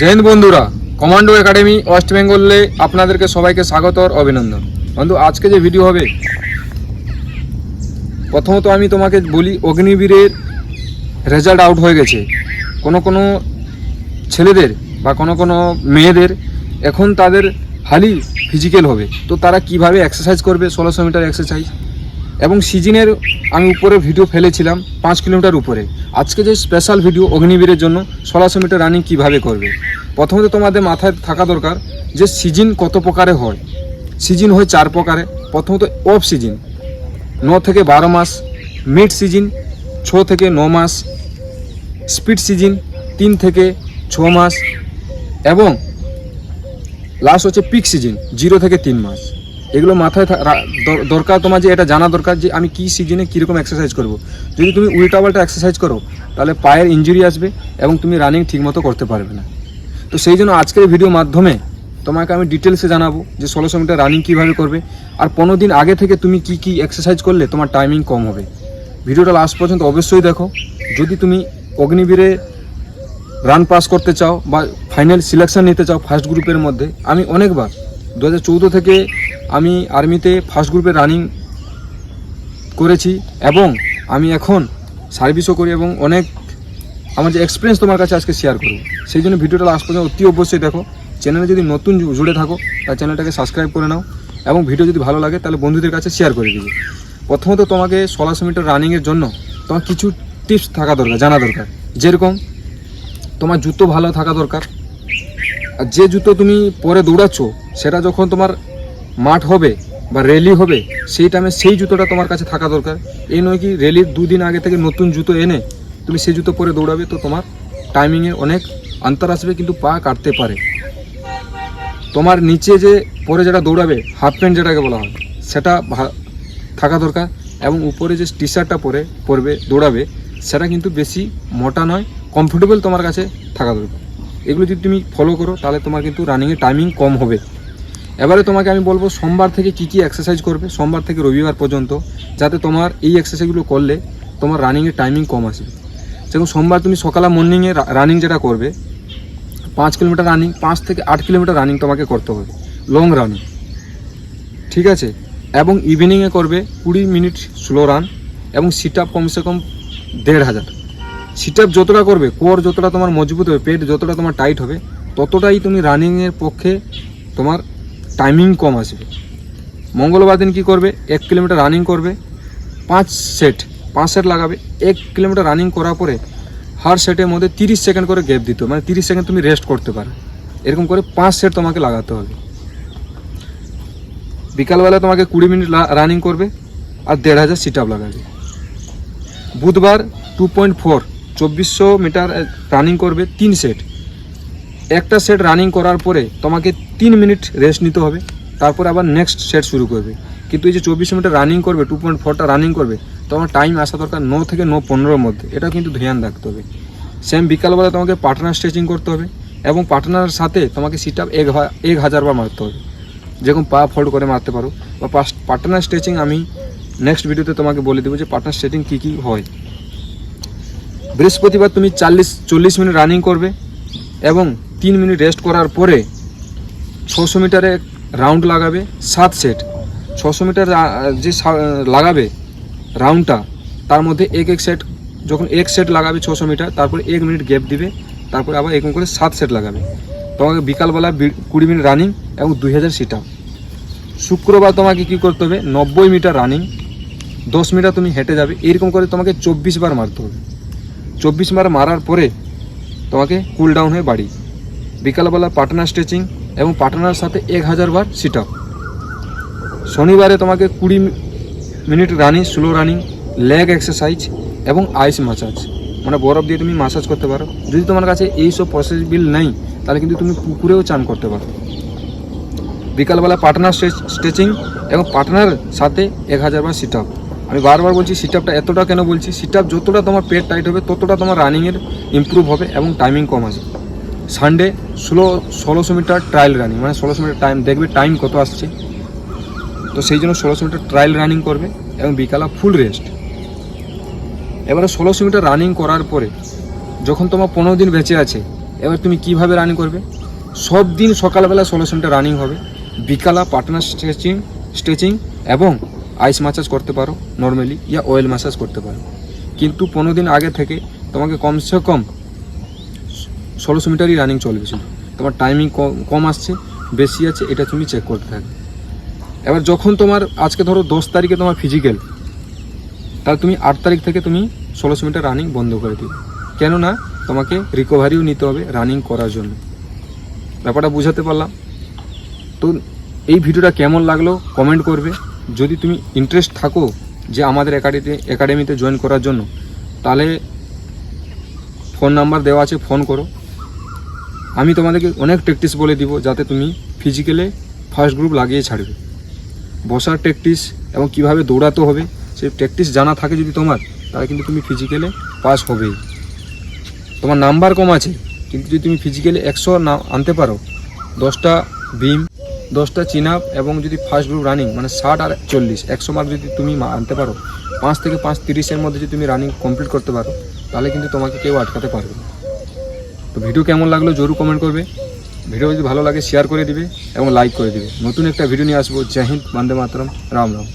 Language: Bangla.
জয় বন্ধুরা কমান্ডো একাডেমি ওয়েস্ট বেঙ্গলে আপনাদেরকে সবাইকে স্বাগত আর অভিনন্দন। বন্ধু, আজকে যে ভিডিও হবে, প্রথমত আমি তোমাকে বলি, অগ্নিবীরের রেজাল্ট আউট হয়ে গেছে। কোনো কোনো ছেলেদের বা কোনো কোনো মেয়েদের এখন তাদের হালি ফিজিক্যাল হবে। তো তারা কীভাবে এক্সারসাইজ করবে? ষোলোশো মিটার এক্সারসাইজ এবং সিজনের আমি উপরে ভিডিও ফেলেছিলাম পাঁচ কিলোমিটার উপরে। আজকে যে স্পেশাল ভিডিও অগ্নিবীরের জন্য ষোলোশো মিটার রানিং কীভাবে করবে? প্রথমত তোমাদের মাথায় থাকা দরকার যে সিজন কত প্রকারে হয়। সিজন হয় চার প্রকারে। প্রথমত অফ সিজন ন থেকে বারো মাস মিড সিজন ছ থেকে ন মাস স্পিড সিজন তিন থেকে ছ মাস, এবং লাস্ট হচ্ছে পিক সিজন জিরো থেকে তিন মাস। এগুলো মাথায় দরকার তোমার যে এটা জানা দরকার যে আমি কী সিজনে কীরকম এক্সারসাইজ করব। যদি তুমি উল্টা পাল্টা এক্সারসাইজ করো, তাহলে পায়ের ইঞ্জুরি আসবে এবং তুমি রানিং ঠিকমতো করতে পারবে না। তো সেই জন্য আজকের ভিডিওর মাধ্যমে তোমাকে আমি ডিটেলসে জানাব যে ষোলোশো মিটার রানিং কীভাবে করবে আর পনেরো দিন আগে থেকে তুমি কি কি এক্সারসাইজ করলে তোমার টাইমিং কম হবে। ভিডিওটা লাস্ট পর্যন্ত অবশ্যই দেখো। যদি তুমি অগ্নিবীরে রান পাস করতে চাও বা ফাইনাল সিলেকশন নিতে চাও ফার্স্ট গ্রুপের মধ্যে, আমি অনেকবার দু হাজার চৌদ্দ থেকে আমি আর্মিতে ফার্স্ট গ্রুপে রানিং করেছি এবং আমি এখন সার্ভিসও করি এবং অনেক আমার যে এক্সপিরিয়েন্স তোমার কাছে আজকে শেয়ার করব। সেই জন্য ভিডিওটা লাস্ট পর্যন্ত অতি অবশ্যই দেখো। চ্যানেলে যদি নতুন জুড়ে থাকো তার চ্যানেলটাকে সাবস্ক্রাইব করে নাও এবং ভিডিও যদি ভালো লাগে, তাহলে বন্ধুদের কাছে শেয়ার করে দিবে। প্রথমত তোমাকে ষোলোশো মিটার রানিংয়ের জন্য তোমার কিছু টিপস থাকা দরকার, জানা দরকার। যেরকম তোমার জুতো ভালো থাকা দরকার। আর যে জুতো তুমি পরে দৌড়াচ্ছ, সেটা যখন তোমার মাঠ হবে বা র্যালি হবে, সেই টাইমে সেই জুতোটা তোমার কাছে থাকা দরকার। এই নয় কি র্যালির দুদিন আগে থেকে নতুন জুতো এনে তুমি সেই জুতো পরে দৌড়াবে, তো তোমার টাইমিংয়ে অনেক আন্তর আসবে, কিন্তু পা কাটতে পারে। তোমার নিচে যে পরে যেটা দৌড়াবে হাফ প্যান্ট যেটাকে বলা হয়, সেটা থাকা দরকার এবং উপরে যে টি শার্টটা পরে পরবে, দৌড়াবে, সেটা কিন্তু বেশি মোটা নয় কমফোর্টেবল তোমার কাছে থাকা দরকার। এগুলো যদি তুমি ফলো করো, তাহলে তোমার কিন্তু রানিংয়ের টাইমিং কম হবে। এবারে তোমাকে আমি বলব সোমবার থেকে কি কি এক্সারসাইজ করবে, সোমবার থেকে রবিবার পর্যন্ত, যাতে তোমার এই এক্সারসাইজগুলো করলে তোমার রানিংয়ের টাইমিং কম আসবে। যেমন সোমবার তুমি সকালে মর্নিংয়ে রানিং যেটা করবে, পাঁচ কিলোমিটার রানিং পাঁচ থেকে আট কিলোমিটার রানিং তোমাকে করতে হবে লং রানিং ঠিক আছে? এবং ইভিনিংয়ে করবে কুড়ি মিনিট স্লো রান এবং সিট আপ কমসে কম দেড় হাজার। সিট আপ যতটা করবে কোর যতটা তোমার মজবুত হবে, পেট যতটা তোমার টাইট হবে, ততটাই তুমি রানিংয়ের পক্ষে তোমার টাইমিং কম আসবে মঙ্গলবার দিন কী করবে? এক কিলোমিটার রানিং করবে। পাঁচ সেট পাঁচ সেট লাগাবে। এক কিলোমিটার রানিং করার পরে হার সেটের মধ্যে তিরিশ সেকেন্ড করে গ্যাপ দিতে মানে তিরিশ সেকেন্ড তুমি রেস্ট করতে পারো। এরকম করে পাঁচ সেট তোমাকে লাগাতে হবে। বিকালবেলা তোমাকে কুড়ি মিনিট রানিং করবে আর দেড় হাজার সিট আপ লাগাবে। বুধবার টু পয়েন্ট ফোর চব্বিশশো মিটার রানিং করবে, তিন সেট একটা সেট রানিং করার পরে তোমাকে তিন মিনিট রেস্ট নিতে হবে। তারপর আবার নেক্সট সেট শুরু করবে। কিন্তু এই যে চব্বিশ মিটার রানিং করবে টু পয়েন্ট ফোরটা রানিং করবে, তোমার টাইম আসা দরকার ন থেকে ন পনেরোর মধ্যে। এটা কিন্তু ধ্যান রাখতে হবে। সেম বিকালবেলা তোমাকে পার্টনার স্ট্রেচিং করতে হবে এবং পার্টনার সাথে তোমাকে সিট আপ এক এক হাজারবার মারতে হবে। যেরকম পা ফোল্ড করে মারতে পারো। বা পার্টনার স্ট্রেচিং আমি নেক্সট ভিডিওতে তোমাকে বলে দেবো যে পার্টনার স্ট্রেচিং কী কী হয়। বৃহস্পতিবার তুমি চাল্লিশ চল্লিশ মিনিট রানিং করবে এবং তিন মিনিট রেস্ট করার পরে ছশো মিটারে রাউন্ড লাগাবে, সাত সেট ছশো মিটার যে লাগাবে রাউন্ডটা তার মধ্যে এক এক সেট যখন এক সেট লাগাবে ছশো মিটার, তারপরে এক মিনিট গ্যাপ দিবে, তারপরে আবার এরকম করে সাত সেট লাগাবে। তোমাকে বিকালবেলা কুড়ি মিনিট রানিং এবং দুই হাজার সিট আপ শুক্রবার তোমাকে কী করতে হবে? নব্বই মিটার রানিং দশ মিটার তুমি হেঁটে যাবে, এরকম করে তোমাকে চব্বিশ বার মারতে হবে। চব্বিশ বার মারার পরে তোমাকে কুল ডাউন হয়ে বাড়ি। বিকালবেলা পার্টনার স্ট্রেচিং এবং পার্টনার সাথে এক হাজার বার সিট আপ শনিবারে তোমাকে কুড়ি minute running slow running leg exercise এবং আইস মাসাজ মানে বরফ দিয়ে তুমি মাসাজ করতে পারো। যদি তোমার কাছে এইসব পসিবিল নেই, তাহলে কিন্তু তুমি পুকুরেও চান করতে পারো। বিকালবেলা পার্টনার স্ট্রেচিং এবং পার্টনার সাথে এক হাজার বার সিট আপ আমি বারবার বলছি সিট আপটা এতটা কেন বলছি? সিট আপ যতটা তোমার পেট টাইট হবে, ততটা তোমার রানিংয়ের ইমপ্রুভ হবে এবং টাইমিং কম আসবে। সানডে ষোলো, ষোলোশো মিটার ট্রায়াল রানিং মানে ষোলোশো মিটার টাইম দেখবে টাইম কত আসছে। তো সেই জন্য ষোলোশো মিটার ট্রায়াল রানিং করবে এবং বিকালা ফুল রেস্ট এবারে ষোলোশো মিটার রানিং করার পরে, যখন তোমার পনেরো দিন বেঁচে আছে, এবার তুমি কীভাবে রানিং করবে? সব দিন সকালবেলা ষোলোশো মিটার রানিং হবে। বিকালা পার্টনার স্ট্রেচিং স্ট্রেচিং এবং আইস মাসাজ করতে পারো নর্মালি ইয়া অয়েল মাসাজ করতে পারো। কিন্তু পনেরো দিন আগে থেকে তোমাকে কমসে কম ষোলোশো মিটারই রানিং চলবে শুধু তোমার টাইমিং কম আসছে, বেশি আছে, এটা তুমি চেক করতে থাকবে। এবার যখন তোমার আজকে ধরো দশ তারিখে তোমার ফিজিক্যাল তাহলে তুমি আট তারিখ থেকে তুমি ষোলোশো মিটার রানিং বন্ধ করে দিও। কেননা তোমাকে রিকভারিও নিতে হবে রানিং করার জন্য। ব্যাপারটা বুঝাতে পারলাম। তো এই ভিডিওটা কেমন লাগল কমেন্ট করবে। যদি তুমি ইন্টারেস্ট থাকো যে আমাদের একাডেমিতে একাডেমিতে জয়েন করার জন্য, তাহলে ফোন নাম্বার দেওয়া আছে ফোন করো। আমি তোমাদেরকে অনেক প্র্যাকটিস বলে দিব যাতে তুমি ফিজিক্যালে ফার্স্ট গ্রুপ লাগিয়ে ছাড়বে। বসার প্র্যাকটিস এবং কীভাবে দৌড়াতে হবে, সেই প্র্যাকটিস জানা থাকে যদি তোমার, তাহলে কিন্তু তুমি ফিজিক্যালে পাস হবেই। তোমার নাম্বার কম আছে, কিন্তু যদি তুমি ফিজিক্যালি একশো না আনতে পারো, দশটা বিম দশটা চিন আপ এবং যদি ফার্স্ট গ্রুপ রানিং মানে ষাট আর চল্লিশ, একশো মার্ক যদি তুমি আনতে পারো, পাঁচ থেকে পাঁচ তিরিশের মধ্যে যদি তুমি রানিং কমপ্লিট করতে পারো, তাহলে কিন্তু তোমাকে কেউ আটকাতে পারবে না। তো ভিডিও কেমন লাগল জরুর কমেন্ট করবে। ভিডিও যদি ভালো লাগে শেয়ার করে দিবে এবং লাইক করে দিবে। নতুন একটা ভিডিও নিয়ে আসব। জয় হিন্দ, বন্দে মাতরম, রাম রাম।